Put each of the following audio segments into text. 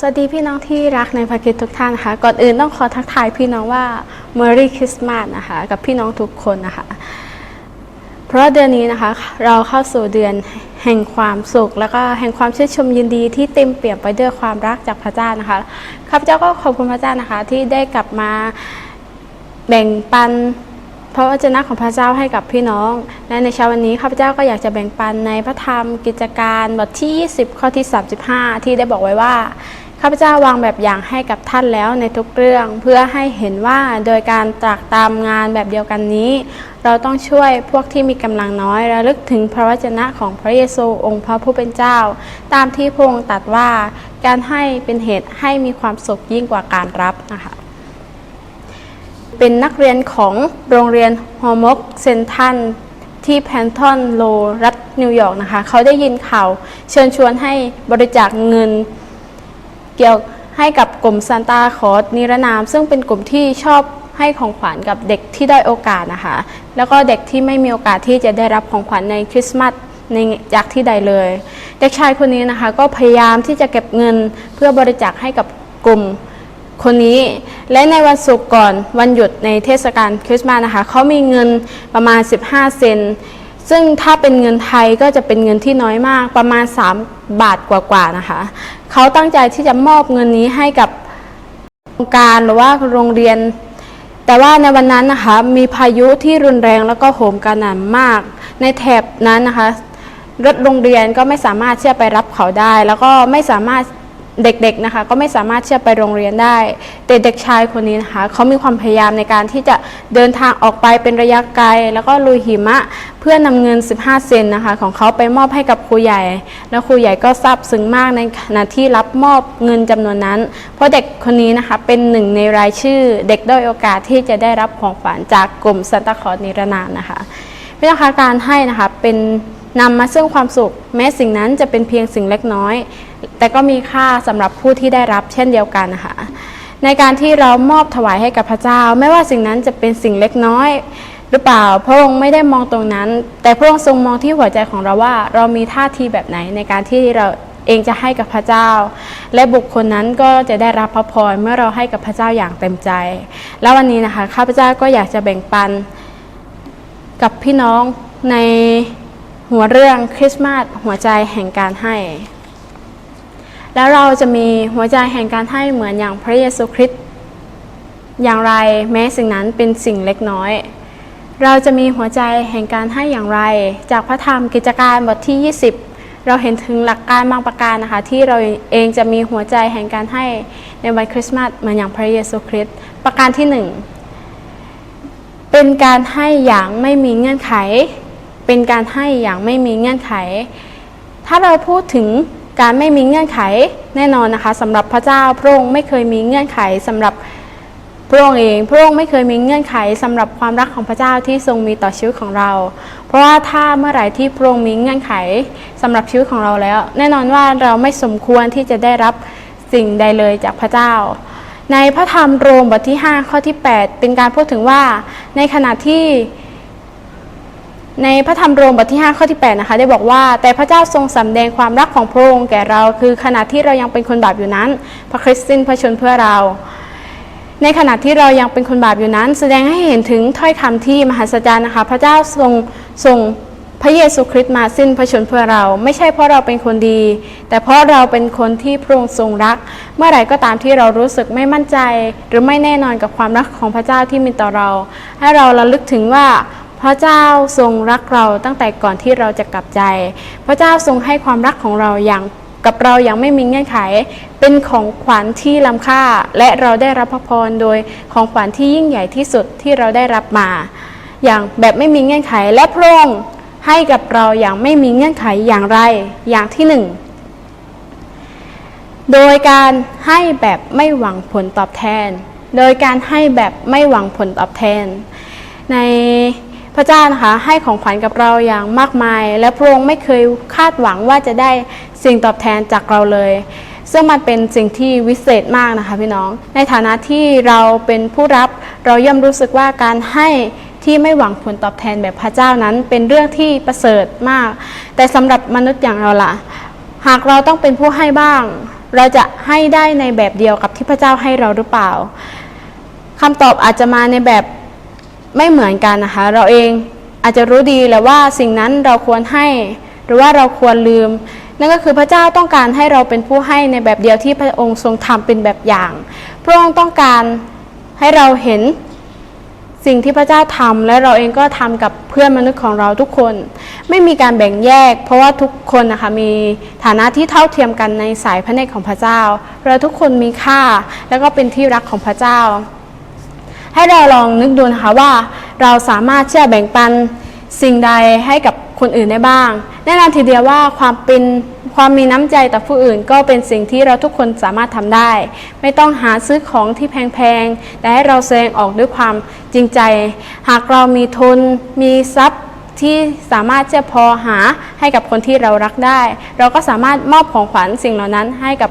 สวัสดีพี่น้องที่รักในพระคิดทุกท่านนะคะก่อนอื่นต้องขอทักทายพี่น้องว่า Merry Christmas นะคะกับพี่น้องทุกคนนะคะ เพราะเดือนนี้นะคะเราเข้าสู่เดือนแห่งความสุข แล้วก็แห่งความชื่นชมยินดีที่เต็มเปี่ยมไปด้วยความรักจากพระเจ้านะคะข้าพเจ้าก็ขอบคุณพระเจ้านะคะที่ได้กลับมาแบ่งปันพระวจนะของพระเจ้าให้กับพี่น้อง และในเช้าวันนี้ข้าพเจ้าก็อยากจะแบ่งปันในพระธรรมกิจการบทที่ 20 ข้อที่ 35 ที่ได้บอกไว้ว่า ข้าพเจ้าวางแบบอย่างให้กับท่านแล้วในทุกเรื่อง เพื่อให้เห็นว่าโดยการตรากตามงานแบบเดียวกันนี้ เราต้องช่วยพวกที่มีกำลังน้อยระลึกถึงพระวจนะของพระเยซูองค์พระผู้เป็นเจ้า ตามที่พระองค์ตรัสว่าการให้เป็นเหตุให้มีความสุขยิ่งกว่าการรับนะคะเป็นนักเรียนของโรงเรียนฮอมกเซนทันที่แพนทอนโลรัฐนิวยอร์กนะคะ เขาได้ยินข่าวเชิญชวนให้บริจาคเงิน เกี่ยวให้กับกลุ่มซานตาคอสนิรนาม ซึ่งเป็นกลุ่มที่ชอบให้ของขวัญกับเด็กที่ได้โอกาสนะคะ แล้วก็เด็กที่ไม่มีโอกาสที่จะได้รับของขวัญในคริสต์มาสในจากที่ใดเลย เด็กชายคนนี้นะคะก็พยายามที่จะเก็บเงินเพื่อบริจาคให้กับกลุ่มคนนี้ และในวันศุกร์ก่อนวันหยุดในเทศกาลคริสต์มาสนะคะเขามีเงินประมาณ 15 เซน ซึ่งถ้าเป็นเงินไทยก็จะเป็นเงินที่น้อยมากประมาณ 3 บาทกว่าๆนะคะ เขาตั้งใจที่จะมอบเงินนี้ให้กับโครงการหรือว่าโรงเรียน แต่ว่าในวันนั้นนะคะมีพายุที่รุนแรงแล้วก็โหมกระหน่ำมาก ในแถบนั้นนะคะรถโรงเรียนก็ไม่สามารถที่จะไปรับเขาได้ แล้วก็ไม่สามารถ เด็กๆนะคะก็ไม่สามารถที่จะไปโรงเรียนได้ แต่เด็กชายคนนี้นะคะเขามีความพยายามในการที่จะเดินทางออกไปเป็นระยะไกล แล้วก็ลุยหิมะ เพื่อนำเงิน 15 เซนนะคะของเขาไปมอบให้กับครูใหญ่ แล้วครูใหญ่ก็ซาบซึ้งมากในขณะที่รับมอบเงินจำนวนนั้น เพราะเด็กคนนี้นะคะเป็นหนึ่งในรายชื่อ เด็กด้อยโอกาสที่จะได้รับของขวัญจากกลุ่มซันตาคลอสนิรนามนะคะพี่นะคะการให้นะคะเป็น นำมาซึ่งความสุข แม้สิ่งนั้นจะเป็นเพียงสิ่งเล็กน้อย แต่ก็มีค่าสำหรับผู้ที่ได้รับเช่นเดียวกันนะคะในการที่เรามอบถวายให้กับพระเจ้า ไม่ว่าสิ่งนั้นจะเป็นสิ่งเล็กน้อยหรือเปล่า พระองค์ไม่ได้มองตรงนั้น แต่พระองค์ทรงมองที่หัวใจของเราว่า เรามีท่าทีแบบไหนในการที่เราเองจะให้กับพระเจ้า และบุคคลนั้นก็จะได้รับพระพรเมื่อเราให้กับพระเจ้าอย่างเต็มใจ แล้ววันนี้นะคะข้าพเจ้าก็อยากจะแบ่งปันกับพี่น้องใน หัวเรื่องคริสต์มาสหัวใจแห่งการให้ แล้วเราจะมีหัวใจแห่งการให้เหมือนอย่างพระเยซูคริสต์อย่างไรแม้สิ่งนั้นเป็นสิ่งเล็กน้อย เราจะมีหัวใจแห่งการให้อย่างไร จากพระธรรมกิจการบทที่ 20 เราเห็นถึงหลักการบางประการนะคะ ที่เราเองจะมีหัวใจแห่งการให้ในวันคริสต์มาสเหมือนอย่างพระเยซูคริสต์ประการที่หนึ่งเป็นการให้อย่างไม่มีเงื่อนไข เป็นการให้อย่างไม่มีเงื่อนไข ถ้าเราพูดถึงการไม่มีเงื่อนไขแน่นอนนะคะสำหรับพระเจ้าพระองค์ไม่เคยมีเงื่อนไขสำหรับพระองค์เองพระองค์ไม่เคยมีเงื่อนไขสำหรับความรักของพระเจ้าที่ทรงมีต่อชีวิตของเรา เพราะว่าถ้าเมื่อไหร่ที่พระองค์มีเงื่อนไขสำหรับชีวิตของเราแล้ว แน่นอนว่าเราไม่สมควรที่จะได้รับสิ่งใดเลยจากพระเจ้า ในพระธรรมโรมบทที่ 5 ข้อที่ 8 เป็นการพูดถึงว่าในขณะที่ ในพระธรรมโรมบทที่ 5 ข้อที่ 8 นะคะ ได้บอกว่า แต่พระเจ้าทรงสำแดงความรักของพระองค์แก่เรา คือขณะที่เรายังเป็นคนบาปอยู่นั้น พระคริสต์สิ้นพระชนเพื่อเรา ในขณะที่เรายังเป็นคนบาปอยู่นั้น แสดงให้เห็นถึงถ้อยคำที่มหัศจรรย์นะคะ พระเจ้าทรงทรงพระเยซูคริสต์มาสิ้นพระชนเพื่อเรา ไม่ใช่เพราะเราเป็นคนดี แต่เพราะเราเป็นคนที่พระองค์ทรงรัก เมื่อไหร่ก็ตามที่เรารู้สึกไม่มั่นใจ หรือไม่แน่นอนกับความรักของพระเจ้าที่มีต่อเรา ให้เราระลึกถึงว่า พระเจ้าทรงรักเราตั้งแต่ก่อนที่เราจะกลับใจ พระเจ้าทรงให้ความรักของเราอย่างกับเราอย่างไม่มีเงื่อนไข เป็นของขวัญที่ล้ำค่า และเราได้รับพระพรโดยของขวัญที่ยิ่งใหญ่ที่สุดที่เราได้รับมา อย่างแบบไม่มีเงื่อนไข และพระองค์ให้กับเราอย่างไม่มีเงื่อนไขอย่างไร อย่างที่หนึ่งโดยการให้แบบไม่หวังผลตอบแทน โดยการให้แบบไม่หวังผลตอบแทน ใน พระเจ้านะคะให้ของขวัญกับเราอย่างมากมาย และพระองค์ไม่เคยคาดหวังว่าจะได้สิ่งตอบแทนจากเราเลย ซึ่งมันเป็นสิ่งที่วิเศษมากนะคะพี่น้อง ในฐานะที่เราเป็นผู้รับเราย่อมรู้สึกว่าการให้ที่ไม่หวังผลตอบแทนแบบพระเจ้านั้น เป็นเรื่องที่ประเสริฐมาก แต่สำหรับมนุษย์อย่างเราล่ะ หากเราต้องเป็นผู้ให้บ้าง เราจะให้ได้ในแบบเดียวกับที่พระเจ้าให้เราหรือเปล่าคำตอบอาจจะมาในแบบ ไม่เหมือนกันนะคะ เราเองอาจจะรู้ดีแหละว่าสิ่งนั้นเราควรให้หรือว่าเราควรลืม นั่นก็คือพระเจ้าต้องการให้เราเป็นผู้ให้ในแบบเดียวที่พระองค์ทรงทำเป็นแบบอย่าง พระองค์ต้องการให้เราเห็นสิ่งที่พระเจ้าทำและเราเองก็ทำกับเพื่อนมนุษย์ของเราทุกคน ไม่มีการแบ่งแยก เพราะว่าทุกคนนะคะมีฐานะที่เท่าเทียมกันในสายพระเนตรของพระเจ้าเราทุกคนมีค่า แล้วก็เป็นที่รักของพระเจ้า ให้เราลองนึกดูนะคะว่า เราสามารถที่จะแบ่งปันสิ่งใดให้กับคนอื่นได้บ้าง แน่นอนทีเดียวว่าความเป็นความมีน้ำใจต่อผู้อื่น ก็เป็นสิ่งที่เราทุกคนสามารถทำได้ ไม่ต้องหาซื้อของที่แพงๆแต่ให้เราแสดงออกด้วยความจริงใจ หากเรามีทุนมีทรัพย์ที่สามารถจะพอหาให้กับคนที่เรารักได้ เราก็สามารถมอบของขวัญสิ่งเหล่านั้นให้กับ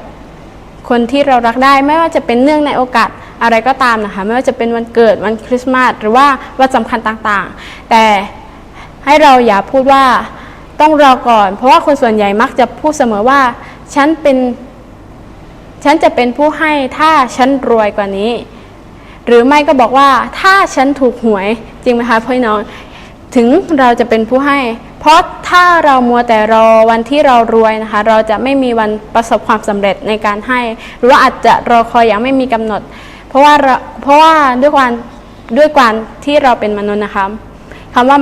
คนที่เรารักได้ไม่ว่าจะเป็นเนื่องในโอกาสอะไรก็ตามนะคะ ไม่ว่าจะเป็นวันเกิดวันคริสต์มาสหรือว่าวันสำคัญต่างๆ แต่ให้เราอย่าพูดว่าต้องรอก่อน เพราะว่าคนส่วนใหญ่มักจะพูดเสมอว่า ฉันเป็นฉันจะเป็นผู้ให้ถ้าฉันรวยกว่านี้ หรือไม่ก็บอกว่าถ้าฉันถูกหวยจริงไหมคะพี่น้อง ถึงเราจะเป็นผู้ให้ เพราะถ้าเรามัวแต่รอวันที่เรารวยนะคะ เราจะไม่มีวันประสบความสำเร็จในการให้ หรือว่าอาจจะรอคอยอย่างไม่มีกำหนด เพราะว่าเราเพราะว่าด้วยความด้วยความที่เราเป็นมนุษย์นะคะคำว่า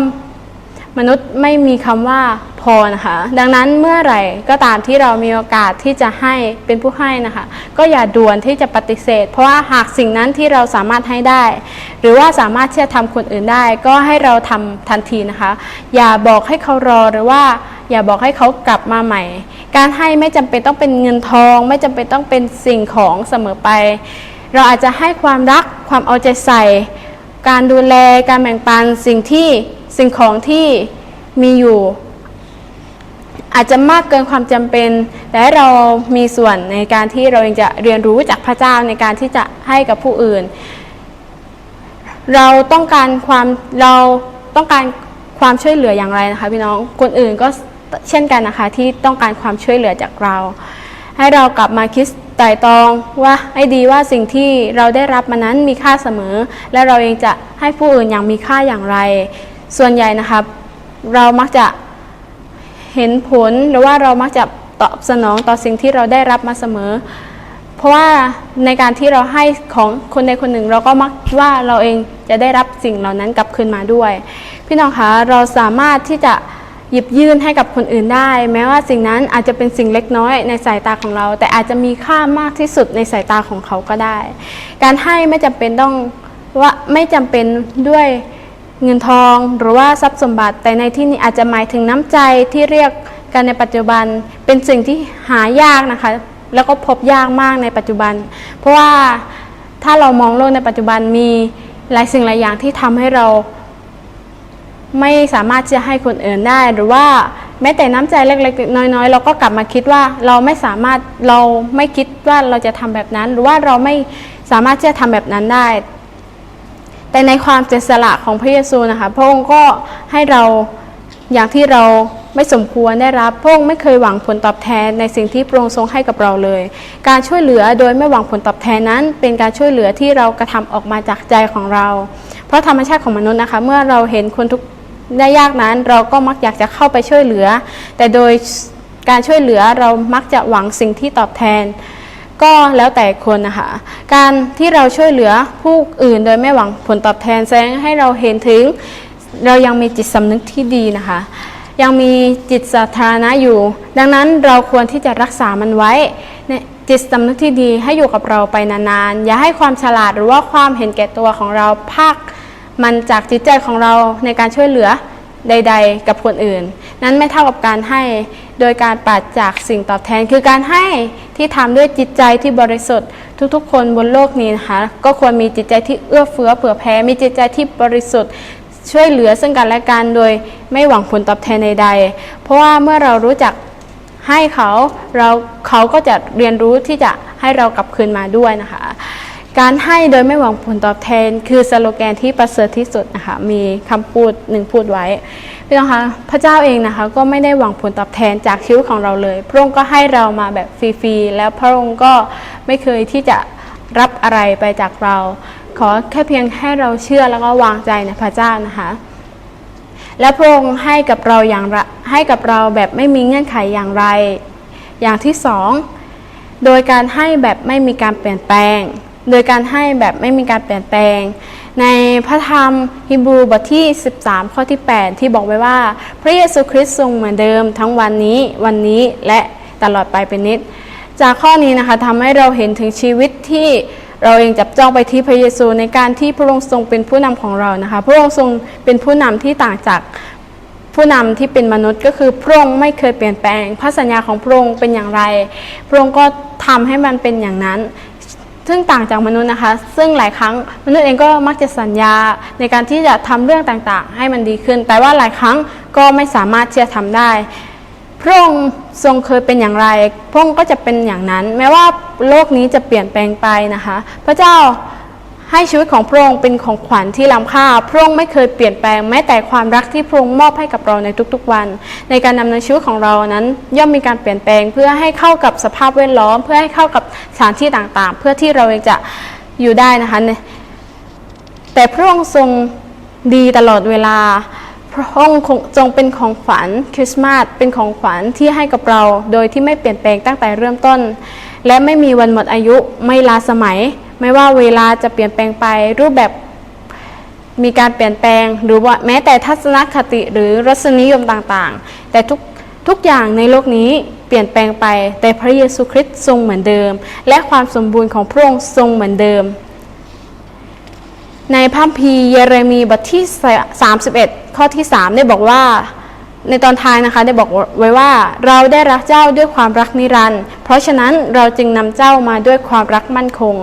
มนุษย์ไม่มีคำว่าพอนะคะ ดังนั้นเมื่อไหร่ก็ตามที่เรามีโอกาสที่จะให้เป็นผู้ให้นะคะ ก็อย่าด่วนที่จะปฏิเสธ เพราะว่าหากสิ่งนั้นที่เราสามารถให้ได้ หรือว่าสามารถที่จะทำคนอื่นได้ ก็ให้เราทำทันทีนะคะ อย่าบอกให้เขารอหรือว่า อย่าบอกให้เขากลับมาใหม่ การให้ไม่จำเป็นต้องเป็นเงินทอง ไม่จำเป็นต้องเป็นสิ่งของเสมอไป เราอาจจะให้ความรักความเอาใจใส่ การดูแลการแบ่งปันสิ่งที่ สิ่งของที่มีอยู่ อาจจะมากเกินความจำเป็นแต่ให้เรามีส่วนในการที่เราเองจะเรียนรู้จากพระเจ้าในการที่จะให้กับผู้อื่น เราต้องการความเราต้องการความช่วยเหลืออย่างไรนะคะพี่น้องคนอื่นก็เช่นกันนะคะที่ต้องการความช่วยเหลือจากเรา ให้เรากลับมาคิดไตร่ตรองว่าไอ้ดีว่าสิ่งที่เราได้รับมานั้นมีค่าเสมอ และเราเองจะให้ผู้อื่นอย่างมีค่าอย่างไร ส่วนใหญ่นะคะเรามักจะเห็นผลหรือว่าเรามักจะตอบสนองต่อสิ่งที่เราได้รับมาเสมอ เพราะว่าในการที่เราให้ของคนใดคนหนึ่ง เราก็มักว่าเราเองจะได้รับสิ่งเหล่านั้นกลับคืนมาด้วย พี่น้องคะเราสามารถที่จะหยิบยื่นให้กับคนอื่นได้ แม้ว่าสิ่งนั้นอาจจะเป็นสิ่งเล็กน้อยในสายตาของเรา แต่อาจจะมีค่ามากที่สุดในสายตาของเขาก็ได้ การให้ไม่จำเป็นต้องว่าไม่จำเป็นด้วย เงินทองหรือว่าทรัพย์สมบัติ แต่ในที่นี้อาจจะหมายถึงน้ำใจที่เรียกกันในปัจจุบันเป็นสิ่งที่หายากนะคะ แล้วก็พบยากมากในปัจจุบัน เพราะว่าถ้าเรามองโลกในปัจจุบันมีหลายสิ่งหลายอย่างที่ทำให้เราไม่สามารถจะให้คนอื่นได้ หรือว่าแม้แต่น้ำใจเล็กๆน้อยๆ เราก็กลับมาคิดว่าเราไม่สามารถเราไม่คิดว่าเราจะทำแบบนั้น หรือว่าเราไม่สามารถที่จะทำแบบนั้นได้ แต่ในความเจริญสละของพระเยซูนะคะ พระองค์ก็ให้เราอย่างที่เราไม่สมควรได้รับพระองค์ไม่เคยหวังผลตอบแทนในสิ่งที่พระองค์ทรงให้กับเราเลย การช่วยเหลือโดยไม่หวังผลตอบแทนนั้น เป็นการช่วยเหลือที่เรากระทำออกมาจากใจของเรา เพราะธรรมชาติของมนุษย์นะคะ เมื่อเราเห็นคนทุกข์ได้ยากนั้น เราก็มักอยากจะเข้าไปช่วยเหลือ แต่โดยการช่วยเหลือเรามักจะหวังสิ่งที่ตอบแทน ก็แล้วแต่คนนะคะการที่เราช่วยเหลือผู้อื่นโดยไม่หวังผลตอบแทนแสดงให้เราเห็นถึง เรายังมีจิตสำนึกที่ดีนะคะ ยังมีจิตสาธารณะอยู่ ดังนั้นเราควรที่จะรักษามันไว้จิตสำนึกที่ดีให้อยู่กับเราไปนานๆ อย่าให้ความฉลาดหรือว่าความเห็นแก่ตัวของเราภาคมันจากจิตใจของเราในการช่วยเหลือใด ๆ กับคนอื่น นั้นไม่เท่ากับการให้ โดยการปราศจากสิ่งตอบแทน คือการให้ที่ทำด้วยจิตใจที่บริสุทธิ์ ทุกๆ คนบนโลกนี้นะคะก็ควรมีจิตใจที่เอื้อเฟื้อเผื่อแผ่มีจิตใจที่บริสุทธิ์ช่วยเหลือซึ่งกันและกันโดยไม่หวังผลตอบแทนใดๆ เพราะว่าเมื่อเรารู้จักให้เขาเราเขาก็จะเรียนรู้ที่จะให้เรากลับคืนมาด้วยนะคะ การให้โดยไม่หวังผลตอบแทน คือสโลแกนที่ประเสริฐที่สุดนะคะมีคำพูดหนึ่งพูดไว้พี่น้องคะพระเจ้าเองนะคะก็ไม่ได้หวังผลตอบแทนจากชีวิตของเราเลย พระองค์ก็ให้เรามาแบบฟรีๆแล้วพระองค์ก็ไม่เคยที่จะรับอะไรไปจากเรา ขอแค่เพียงให้เราเชื่อแล้วก็วางใจในพระเจ้านะคะและพระองค์ให้กับเราอย่างให้กับเราแบบไม่มีเงื่อนไขอย่างไร อย่างที่สองโดยการให้แบบไม่มีการเปลี่ยนแปลง โดยการให้แบบไม่มีการเปลี่ยนแปลง ในพระธรรมฮีบรูบทที่ 13 ข้อที่ 8 ที่บอกไว้ว่า พระเยซูคริสต์ทรงเหมือนเดิม ทั้งวันนี้วันนี้และตลอดไปเป็นนิด จากข้อนี้นะคะทำให้เราเห็นถึงชีวิตที่เราเองจับจ้องไปที่พระเยซูในการที่พระองค์ทรงเป็นผู้นำของเรานะคะ พระองค์ทรงเป็นผู้นำที่ต่างจากผู้นำที่เป็นมนุษย์ก็คือพระองค์ไม่เคยเปลี่ยนแปลง พระสัญญาของพระองค์เป็นอย่างไร พระองค์ก็ทำให้มันเป็นอย่างนั้น ซึ่งต่างจากมนุษย์นะคะ ซึ่งหลายครั้งมนุษย์เองก็มักจะสัญญาในการที่จะทำเรื่องต่างๆ ให้มันดีขึ้น แต่ว่าหลายครั้งก็ไม่สามารถที่จะทำได้ พระองค์ทรงเคยเป็นอย่างไร พระองค์ก็จะเป็นอย่างนั้น แม้ว่าโลกนี้จะเปลี่ยนแปลงไปนะคะ พระเจ้า ให้ชีวิตของพระองค์เป็นของขวัญที่ล้ำค่า พระองค์ไม่เคยเปลี่ยนแปลงแม้แต่ความรักที่พระองค์มอบให้กับเราในทุกๆวัน ในการดำเนินชีวิตของเรานั้น ย่อมมีการเปลี่ยนแปลงเพื่อให้เข้ากับสภาพแวดล้อม เพื่อให้เข้ากับสถานที่ต่างๆ เพื่อที่เราเองจะอยู่ได้นะคะแต่พระองค์ทรงดีตลอดเวลา พระองค์จงเป็นของขวัญคริสต์มาสเป็นของขวัญที่ให้กับเรา โดยที่ไม่เปลี่ยนแปลงตั้งแต่เริ่มต้น และไม่มีวันหมดอายุไม่ลาสมัย ไม่ว่าเวลาจะเปลี่ยนแปลงไป รูปแบบมีการเปลี่ยนแปลง หรือว่าแม้แต่ทัศนคติหรือรสนิยมต่างๆ แต่ทุกทุกอย่างในโลกนี้เปลี่ยนแปลงไป แต่พระเยซูคริสต์ทรงเหมือนเดิม และความสมบูรณ์ของพระองค์ทรงเหมือนเดิม ในพระคัมภีเยเรมีบทที่ 31 ข้อที่ 3 ได้บอกว่าในตอนท้ายนะคะได้บอกไว้ว่าเราได้รักเจ้าด้วยความรักนิรันดร์เพราะฉะนั้นเราจึงนำเจ้ามาด้วยความรักมั่นคง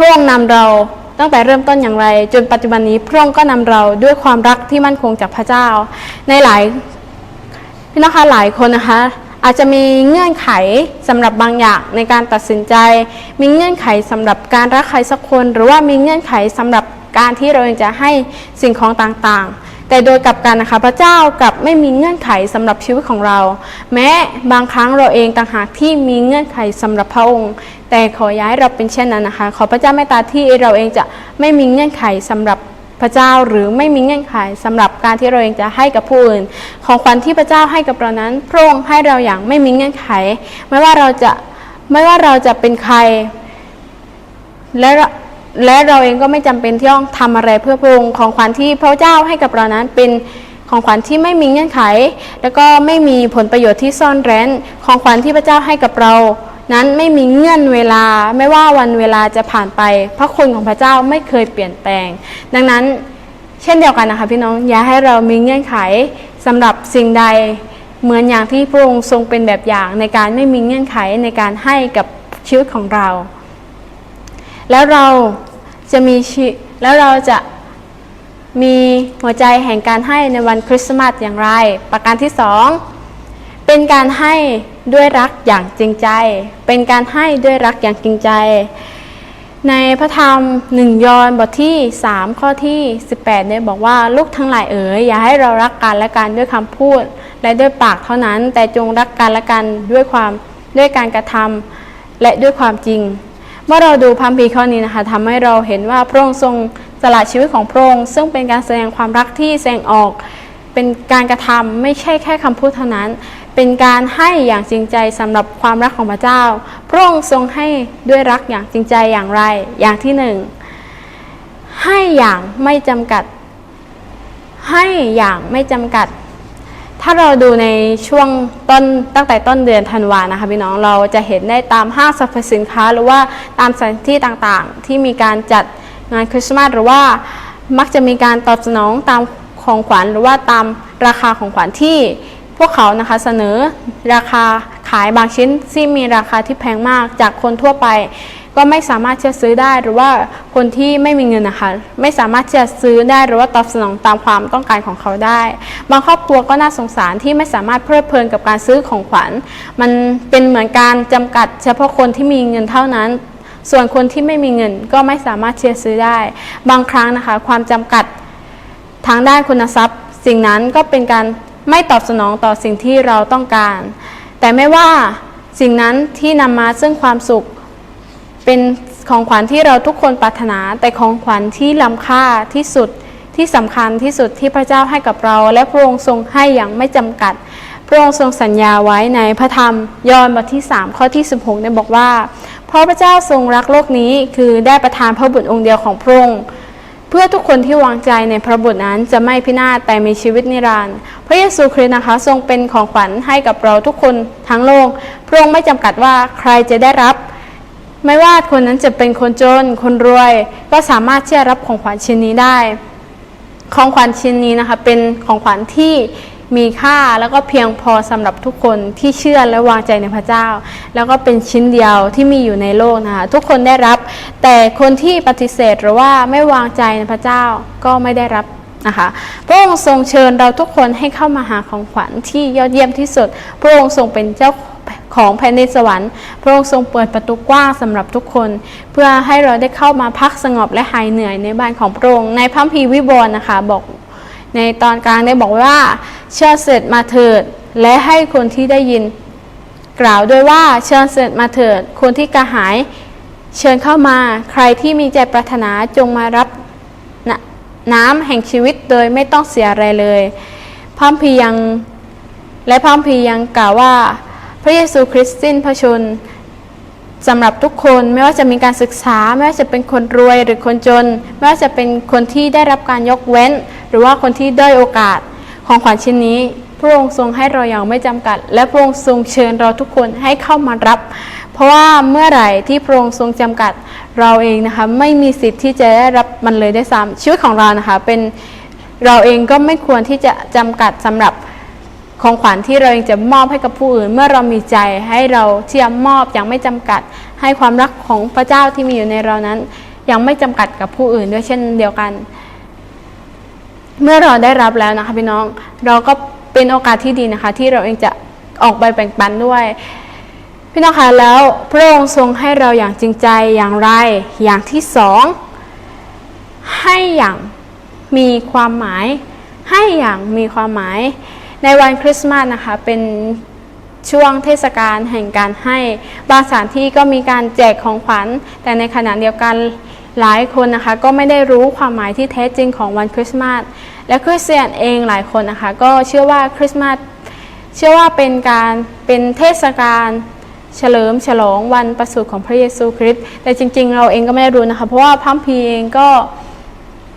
ระองค์นำเราตั้งแต่เริ่มต้นอย่างไร จนปัจจุบันนี้พระองค์ก็นำเราด้วยความรักที่มั่นคงจากพระเจ้า ในหลายพี่นะคะหลายคนนะคะ อาจจะมีเงื่อนไขสำหรับบางอย่างในการตัดสินใจ มีเงื่อนไขสำหรับการรักใครสักคน หรือว่ามีเงื่อนไขสำหรับการที่เราจะให้สิ่งของต่างๆ แต่โดยกลับกันนะคะ พระเจ้ากลับไม่มีเงื่อนไขสำหรับชีวิตของเรา แม้บางครั้งเราเองต่างหากที่มีเงื่อนไขสำหรับพระองค์ แต่ขอย้ายเราเป็นเช่นนั้นนะคะ ขอพระเจ้าเมตตาที่เราเองจะไม่มีเงื่อนไขสำหรับพระเจ้าหรือไม่มีเงื่อนไขสำหรับการที่เราเองจะให้กับผู้อื่น ของขวัญที่พระเจ้าให้กับเรานั้นพระองค์ให้เราอย่างไม่มีเงื่อนไข ไม่ว่าเราจะไม่ว่าเราจะเป็นใคร และ และเราเองก็ไม่จำเป็นที่ต้องทำอะไรเพื่อพระองค์ของขวัญที่พระเจ้าให้กับเรานั้นเป็นของขวัญที่ไม่มีเงื่อนไข แล้วก็ไม่มีผลประโยชน์ที่ซ่อนเร้น ของขวัญที่พระเจ้าให้กับเรา นั้นไม่มีเงื่อนเวลา ไม่ว่าวันเวลาจะผ่านไป พระคุณของพระเจ้าไม่เคยเปลี่ยนแปลง ดังนั้นเช่นเดียวกันนะคะพี่น้องอย่าให้เรามีเงื่อนไขสำหรับสิ่งใดเหมือนอย่างที่พระองค์ทรงเป็นแบบอย่างในการไม่มีเงื่อนไขในการให้กับชีวิตของเรา แล้วเราจะมีแล้วเราจะมีหัวใจแห่งการให้ในวันคริสต์มาสอย่างไร ประการที่สองเป็นการให้ด้วยรักอย่างจริงใจ เป็นการให้ด้วยรักอย่างจริงใจ ในพระธรรมหนึ่งยอห์นบทที่ 3 ข้อที่ 18เนี่ยบอกว่าลูกทั้งหลายเอ๋ยอย่าให้เรารักกันและกันด้วยคำพูด และด้วยปากเท่านั้น แต่จงรักกันและกันด้วยความด้วยการกระทำและด้วยความจริง เมื่อเราดูพัมพีข้อนี้นะคะทำให้เราเห็นว่าพระองค์ทรงสละชีวิตของพระองค์ซึ่งเป็นการแสดงความรักที่แสดงออก เป็นการกระทำไม่ใช่แค่คำพูดเท่านั้น เป็นการให้อย่างจริงใจสำหรับความรักของพระเจ้า พระองค์ทรงให้ด้วยรักอย่างจริงใจอย่างไร อย่างที่หนึ่งให้อย่างไม่จำกัด ให้อย่างไม่จำกัด ถ้าเราดูในช่วงต้นตั้งแต่ต้นเดือนธันวานะคะพี่น้องเราจะเห็นได้ตามห้างสรรพสินค้า หรือว่าตามสถานที่ต่างๆ ที่มีการจัดงานคริสต์มาสหรือว่ามักจะมีการตอบสนองตามของขวัญหรือว่าตามราคาของขวัญที่พวกเขานะคะเสนอราคาขายบางชิ้นที่มีราคาที่แพงมากจากคนทั่วไป ก็ไม่สามารถจะซื้อได้หรือว่าคนที่ไม่มีเงินนะคะ ไม่สามารถจะซื้อได้หรือว่าตอบสนองตามความต้องการของเขาได้ บางครอบครัวก็น่าสงสารที่ไม่สามารถเพลิดเพลินกับการซื้อของขวัญ มันเป็นเหมือนการจำกัด เฉพาะคนที่มีเงินเท่านั้น ส่วนคนที่ไม่มีเงินก็ไม่สามารถเชียร์ซื้อได้ บางครั้งนะคะ ความจำกัดทางด้านคุณทรัพย์ สิ่งนั้นก็เป็นการไม่ตอบสนองต่อสิ่งที่เราต้องการ แต่ไม่ว่าสิ่งนั้นที่นำมาซึ่งความสุข เป็นของขวัญที่เราทุกคนปรารถนา แต่ของขวัญที่ล้ำค่าที่สุดที่สำคัญที่สุดที่พระเจ้าให้กับเรา และพระองค์ทรงให้อย่างไม่จำกัด พระองค์ทรงสัญญาไว้ในพระธรรมยอห์นบทที่ 3 ข้อที่ 16ได้บอกว่า เพราะพระเจ้าทรงรักโลกนี้คือได้ประทานพระบุตรองค์เดียวของพระองค์เพื่อทุกคนที่วางใจในพระบุตรนั้นจะไม่พินาศแต่มีชีวิตนิรันดร์พระเยซูคริสต์นะคะทรงเป็นของขวัญให้กับเราทุกคนทั้งโลก พระองค์ไม่จำกัดว่าใครจะได้รับ ไม่ว่าคนนั้นจะเป็นคนจน คนรวย ก็สามารถที่จะรับของขวัญชิ้นนี้ได้ ของขวัญชิ้นนี้นะคะ เป็นของขวัญที่มีค่าแล้วก็เพียงพอสำหรับทุกคนที่เชื่อและวางใจในพระเจ้า แล้วก็เป็นชิ้นเดียวที่มีอยู่ในโลกนะคะทุกคนได้รับ แต่คนที่ปฏิเสธหรือว่าไม่วางใจในพระเจ้าก็ไม่ได้รับนะคะพระองค์ทรงเชิญเราทุกคนให้เข้ามาหาของขวัญที่ยอดเยี่ยมที่สุด พระองค์ทรงเป็นเจ้า ของแผ่นดินสวรรค์ พระองค์ทรงเปิดประตูกว้างสำหรับทุกคน เพื่อให้เราได้เข้ามาพักสงบและหายเหนื่อยในบ้านของพระองค์ในพระคัมภีวิวรนะคะบอกในตอนกลางได้บอกว่า เชิญเสร็จมาเถิด และให้คนที่ได้ยิน กล่าวด้วยว่าเชิญเสร็จมาเถิด คนที่กระหายเชิญเข้ามาใครที่มีใจปรารถนาจงมารับน้ำแห่งชีวิตโดยไม่ต้องเสียอะไรเลยพระคัมภียังและพระคัมภียังกล่าวว่า พระเยซูคริสต์สิ้นพระชนสำหรับทุกคนไม่ว่าจะมีการศึกษา ไม่ว่าจะเป็นคนรวยหรือคนจน ไม่ว่าจะเป็นคนที่ได้รับการยกเว้น หรือว่าคนที่ด้อยโอกาสของขวัญชิ้นนี้ พระองค์ทรงให้เราอย่างไม่จำกัด และพระองค์ทรงเชิญเราทุกคนให้เข้ามารับ เพราะว่าเมื่อไหร่ที่พระองค์ทรงจำกัดเราเองนะคะไม่มีสิทธิ์ที่จะได้รับมันเลยได้ซ้ำชีวิตของเรานะคะเป็นเราเองก็ไม่ควรที่จะจำกัดสำหรับ ของขวัญที่เราเองจะมอบให้กับผู้อื่น เมื่อเรามีใจให้เราเที่จะมอบอย่างไม่จำกัด ให้ความรักของพระเจ้าที่มีอยู่ในเรานั้น ยังไม่จำกัดกับผู้อื่นด้วยเช่นเดียวกัน เมื่อเราได้รับแล้วนะคะพี่น้องเราก็เป็นโอกาสที่ดีนะคะ ที่เราเองจะออกไปแบ่งปันด้วย พี่น้องคะแล้วพระองค์ทรงให้เราอย่างจริงใจอย่างไร อย่างที่สองให้อย่างมีความหมาย ให้อย่างมีความหมาย ในวันคริสต์มาสนะคะเป็นช่วงเทศกาลแห่งการให้บางสถานที่ก็มีการแจกของขวัญ แต่ในขณะเดียวกันหลายคนนะคะก็ไม่ได้รู้ความหมายที่แท้จริงของวันคริสต์มาสและคริสเตียนเองหลายคนนะคะก็เชื่อว่าคริสต์มาสเชื่อว่าเป็นการเป็นเทศกาลเฉลิมฉลองวันประสูติของพระเยซูคริสต์แต่จริง ๆ เราเองก็ไม่ได้รู้นะคะ เพราะว่าพระคัมภีเองก็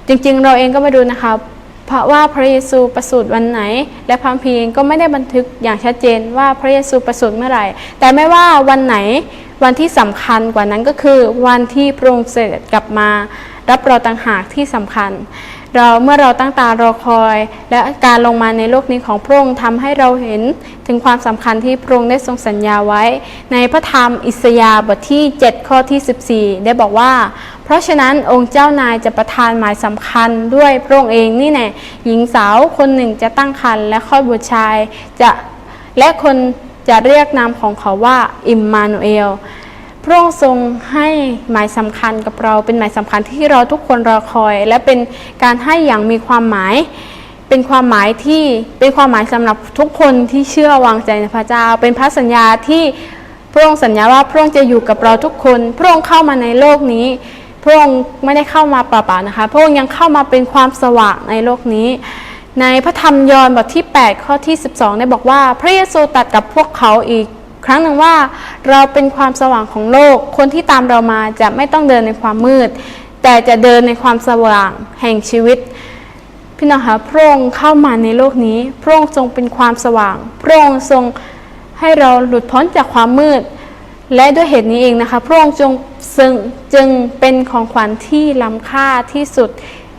จริง ๆ เราเองก็ไม่รู้นะคะ ราะว่าพระเยซูประสูติวันไหน และพระคัมภีร์เองก็ไม่ได้บันทึกอย่างชัดเจนว่าพระเยซูประสูติเมื่อไหร่ แต่ไม่ว่าวันไหนวันที่สำคัญกว่านั้นก็คือวันที่พระองค์เสด็จกลับมา รับเราต่างหากที่สำคัญ เราเมื่อเราตั้งตารอคอย และการลงมาในโลกนี้ของพระองค์ทำให้เราเห็นถึงความสำคัญที่พระองค์ได้ทรงสัญญาไว้ ในพระธรรมอิสยาห์บทที่ 7 ข้อที่ 14 ได้บอกว่า เพราะฉะนั้นองค์เจ้านายจะประทานหมายสำคัญด้วยพระองค์เองนี่แน่หญิงสาวคนหนึ่งจะตั้งครรภ์และคลอดบุตรชายจะและคนจะเรียกนามของเขาว่าอิมมานูเอลพระองค์ทรงให้หมายสำคัญกับเราเป็นหมายสำคัญที่เราทุกคนรอคอย และเป็นการให้อย่างมีความหมาย เป็นความหมายที่เป็นความหมายสำหรับทุกคนที่เชื่อวางใจในพระเจ้า เป็นพระสัญญาที่พระองค์สัญญาว่าพระองค์จะอยู่กับเราทุกคน พระองค์เข้ามาในโลกนี้ พระองค์ไม่ได้เข้ามาเปล่าๆนะคะ พระองค์ยังเข้ามาเป็นความสว่างในโลกนี้ ในพระธรรมยอห์นบทที่ 8 ข้อที่ 12 ได้บอกว่า พระเยซูตรัสกับพวกเขาอีก ครั้งหนึ่งว่าเราเป็นความสว่างของโลก คนที่ตามเรามาจะไม่ต้องเดินในความมืด แต่จะเดินในความสว่างแห่งชีวิต พี่น้องคะพระองค์เข้ามาในโลกนี้ พระองค์ทรงเป็นความสว่าง พระองค์ทรงให้เราหลุดพ้นจากความมืด และด้วยเหตุนี้เองนะคะ พระองค์จงซึ่งจึงเป็นของขวัญที่ล้ำค่าที่สุด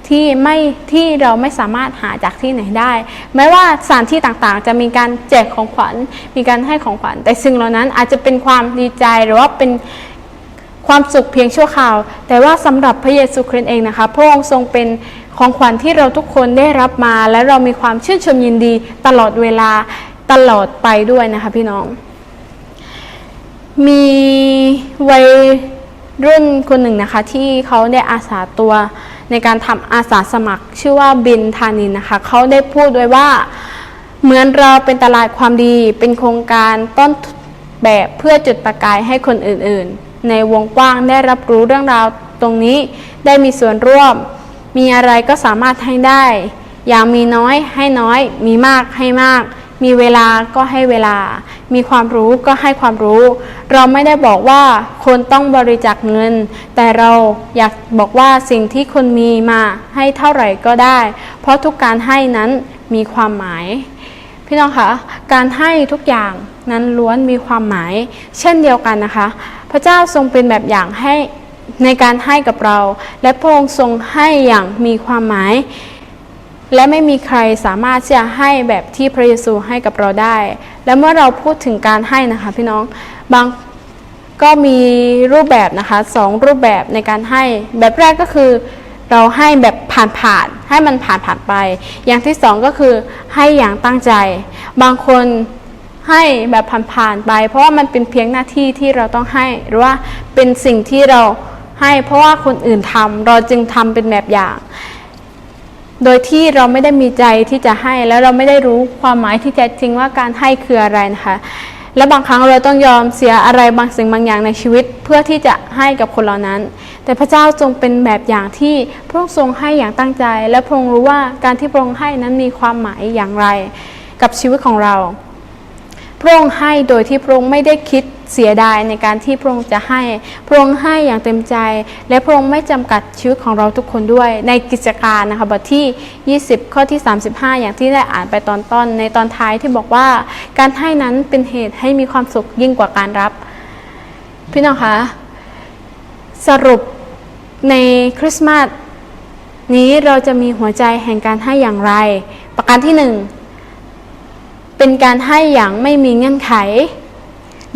ที่ไม่ที่เราไม่สามารถหาจากที่ไหนได้ แม้ว่าสถานที่ต่างๆ จะมีการแจกของขวัญ มีการให้ของขวัญ แต่สิ่งเหล่านั้นอาจจะเป็นความดีใจหรือว่าเป็นความสุขเพียงชั่วคราว แต่ว่าสำหรับพระเยซูคริสต์เองนะคะพระองค์ทรงเป็นของขวัญที่เราทุกคนได้รับมา และเรามีความชื่นชมยินดีตลอดเวลาตลอดไปด้วยนะคะพี่น้อง มีวัยรุ่นคนหนึ่งนะคะ ที่เขาได้อาสาตัวในการทำอาสาสมัคร ชื่อว่าบินธานินนะคะ เขาได้พูดไว้ว่าเหมือนเราเป็นตลาดความดีเป็นโครงการต้นแบบเพื่อจุดประกายให้คนอื่นๆ ในวงกว้างได้รับรู้เรื่องราวตรงนี้ได้มีส่วนร่วม มีอะไรก็สามารถให้ได้ อย่างมีน้อยให้น้อย มีมากให้มาก มีเวลาก็ให้เวลา มีความรู้ก็ให้ความรู้ เราไม่ได้บอกว่าคนต้องบริจาคเงิน แต่เราอยากบอกว่าสิ่งที่คนมีมาให้เท่าไหร่ก็ได้ เพราะทุกการให้นั้นมีความหมาย พี่น้องคะการให้ทุกอย่างนั้นล้วนมีความหมาย เช่นเดียวกันนะคะ พระเจ้าทรงเป็นแบบอย่างให้ในการให้กับเรา และพระองค์ทรงให้อย่างมีความหมาย และไม่มีใครสามารถที่จะให้แบบที่พระเยซูให้กับเราได้ และเมื่อเราพูดถึงการให้นะคะพี่น้องบางก็มีรูปแบบนะคะสองรูปแบบในการให้ แบบแรกก็คือ เราให้แบบผ่านๆให้มันผ่านผ่านไป อย่างที่สองก็คือให้อย่างตั้งใจ บางคนให้แบบผ่านๆไป เพราะว่ามันเป็นเพียงหน้าที่ที่เราต้องให้ หรือว่าเป็นสิ่งที่เราให้เพราะว่าคนอื่นทำเราจึงทำเป็นแบบอย่าง โดยที่เราไม่ได้มีใจที่จะให้แล้วเราไม่ได้รู้ความหมายที่แท้จริงว่าการให้คืออะไรนะคะ และบางครั้งเราต้องยอมเสียอะไรบางสิ่งบางอย่างในชีวิต เพื่อที่จะให้กับคนเหล่านั้น แต่พระเจ้าทรงเป็นแบบอย่างที่พระองค์ทรงให้อย่างตั้งใจ และพระองค์รู้ว่าการที่พระองค์ให้นั้นมีความหมายอย่างไร กับชีวิตของเรา พระองค์ให้โดยที่พระองค์ไม่ได้คิด เสียดายในการที่พระองค์จะให้ พระองค์ให้อย่างเต็มใจ และพระองค์ไม่จำกัดชีวิตของเราทุกคนด้วย ในกิจการนะคะบทที่ 20 ข้อที่ 35 อย่างที่ได้อ่านไปตอนต้น ในตอนท้ายที่บอกว่าการให้นั้นเป็นเหตุให้มีความสุขยิ่งกว่าการรับ พี่น้องคะสรุปในคริสต์มาสนี้เราจะมีหัวใจแห่งการให้อย่างไร ประการที่หนึ่งเป็นการให้อย่างไม่มีเงื่อนไข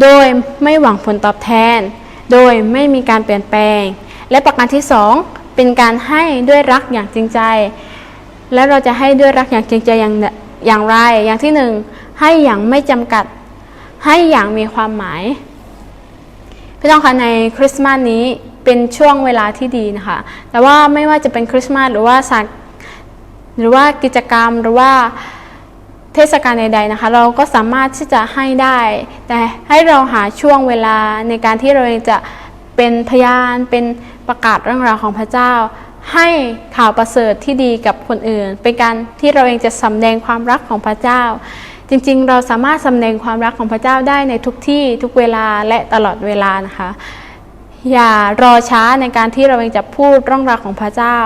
โดยไม่หวังผลตอบแทน โดยไม่มีการเปลี่ยนแปลง และประการที่สองเป็นการให้ด้วยรักอย่างจริงใจ และเราจะให้ด้วยรักอย่างจริงใจอย่างอย่างไร อย่างที่หนึ่งให้อย่างไม่จำกัด ให้อย่างมีความหมาย พี่น้องคะในคริสต์มาสนี้เป็นช่วงเวลาที่ดีนะคะ แต่ว่าไม่ว่าจะเป็นคริสต์มาสหรือว่าสารหรือว่ากิจกรรมหรือว่า ทศกาลใดๆนะคะ เราก็สามารถที่จะให้ได้ แต่ให้เราหาช่วงเวลาในการที่เราเองจะเป็นพยานเป็นประกาศเรื่องราวของพระเจ้า ให้ข่าวประเสริฐที่ดีกับคนอื่น เป็นการที่เราเองจะสำแดงความรักของพระเจ้า จริงๆ เราสามารถสำแดงความรักของพระเจ้าได้ในทุกที่ทุกเวลาและตลอดเวลานะคะ อย่ารอช้าในการที่เราเองจะพูดเรื่องราวของพระเจ้า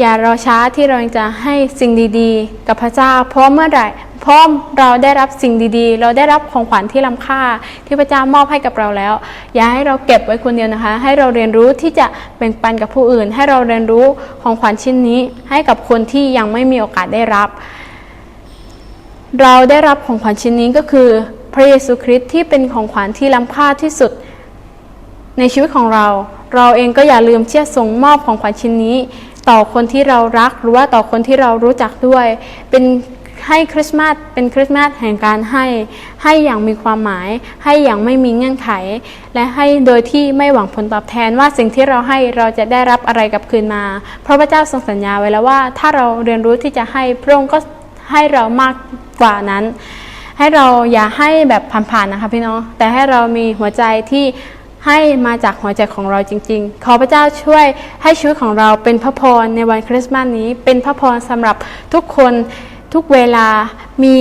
อย่ารอช้าที่เราเองจะให้สิ่งดีๆ กับพระเจ้า เพราะเมื่อไหร่ เพราะเราได้รับสิ่งดีๆ เราได้รับของขวัญที่ล้ำค่า ที่พระเจ้ามอบให้กับเราแล้ว อย่าให้เราเก็บไว้คนเดียวนะคะ ให้เราเรียนรู้ที่จะแบ่งปันกับผู้อื่น ให้เราเรียนรู้ของขวัญชิ้นนี้ ให้กับคนที่ยังไม่มีโอกาสได้รับ เราได้รับของขวัญชิ้นนี้ก็คือ พระเยซูคริสต์ที่เป็นของขวัญที่ล้ำค่าที่สุด ในชีวิตของเรา เราเองก็อย่าลืมเชื่อส่งมอบของขวัญชิ้นนี้ต่อคนที่เรารักหรือว่าต่อคนที่เรารู้จักด้วย เป็น ให้คริสต์มาสเป็นคริสต์มาสแห่งการให้ ให้อย่างมีความหมาย ให้อย่างไม่มีเงื่อนไข และให้โดยที่ไม่หวังผลตอบแทนว่าสิ่งที่เราให้เราจะได้รับอะไรกลับคืนมา เพราะพระเจ้าทรงสัญญาไว้แล้วว่า ถ้าเราเรียนรู้ที่จะให้พระองค์ก็ให้เรามากกว่านั้น ให้เราอย่าให้แบบผ่านๆนะคะพี่น้องแต่ให้เรามีหัวใจที่ให้มาจากหัวใจของเราจริง ๆ ขอพระเจ้าช่วยให้ชีวิตของเราเป็นพระพรในวันคริสต์มาสนี้ เป็นพระพรสำหรับทุกคน ทุกเวลามี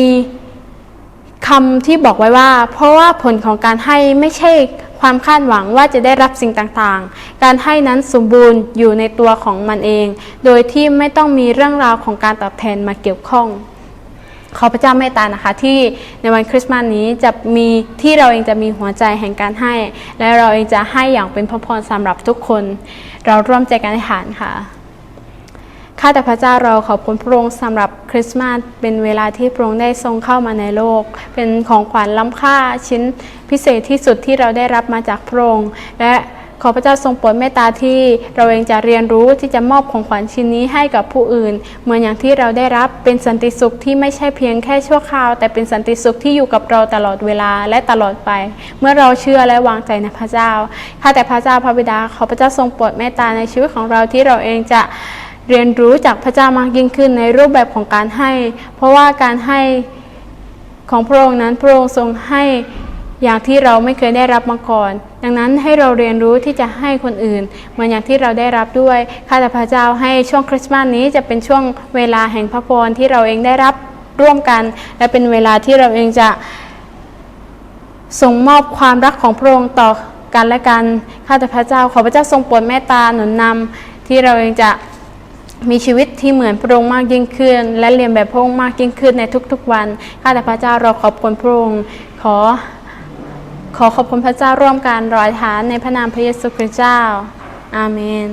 คำที่บอกไว้ว่า เพราะว่าผลของการให้ไม่ใช่ความคาดหวังว่าจะได้รับสิ่งต่างๆ การให้นั้นสมบูรณ์อยู่ในตัวของมันเอง โดยที่ไม่ต้องมีเรื่องราวของการตอบแทนมาเกี่ยวข้อง ขอพระเจ้าเมตตานะคะ ที่ในวันคริสต์มาสนี้จะมีที่เราเองจะมีหัวใจแห่งการให้ และเราเองจะให้อย่างเป็นพระพรสำหรับทุกคน เราร่วมใจกันอธิษฐานค่ะ ข้าแต่พระเจ้าเราขอบคุณพระองค์สำหรับคริสต์มาสเป็นเวลาที่พระองค์ได้ทรงเข้ามาในโลก เป็นของขวัญล้ำค่าชิ้นพิเศษที่สุดที่เราได้รับมาจากพระองค์และขอพระเจ้าทรงโปรดเมตตาที่เราเองจะเรียนรู้ที่จะมอบของขวัญชิ้นนี้ให้กับผู้อื่น เหมือนอย่างที่เราได้รับเป็นสันติสุขที่ไม่ใช่เพียงแค่ชั่วคราว แต่เป็นสันติสุขที่อยู่กับเราตลอดเวลาและตลอดไป เมื่อเราเชื่อและวางใจในพระเจ้าข้าแต่พระเจ้าพระบิดาขอพระเจ้าทรงโปรดเมตตาในชีวิตของเราที่เราเองจะ เรียนรู้จากพระเจ้ามากยิ่งขึ้นในรูปแบบของการให้ เพราะว่าการให้ของพระองค์นั้นพระองค์ทรงให้อย่างที่เราไม่เคยได้รับมาก่อน ดังนั้นให้เราเรียนรู้ที่จะให้คนอื่นเหมือนอย่างที่เราได้รับด้วย ข้าแต่พระเจ้าให้ช่วงคริสต์มาสนี้จะเป็นช่วงเวลาแห่งพระพรที่เราเองได้รับร่วมกัน และเป็นเวลาที่เราเองจะส่งมอบความรักของพระองค์ต่อกันและกัน ข้าแต่พระเจ้าขอพระเจ้าทรงโปรดเมตตาหนุนนำที่เราเองจะ มีชีวิตที่เหมือนพระองค์มากยิ่งขึ้น และเรียนแบบพระองค์มากยิ่งขึ้นในทุกๆวัน ข้าแต่พระเจ้าเราขอบคุณพระองค์ขอ ขอขอบคุณพระเจ้าร่วมกันรอยฐานในพระนามพระเยซูคริสต์เจ้า อาเมน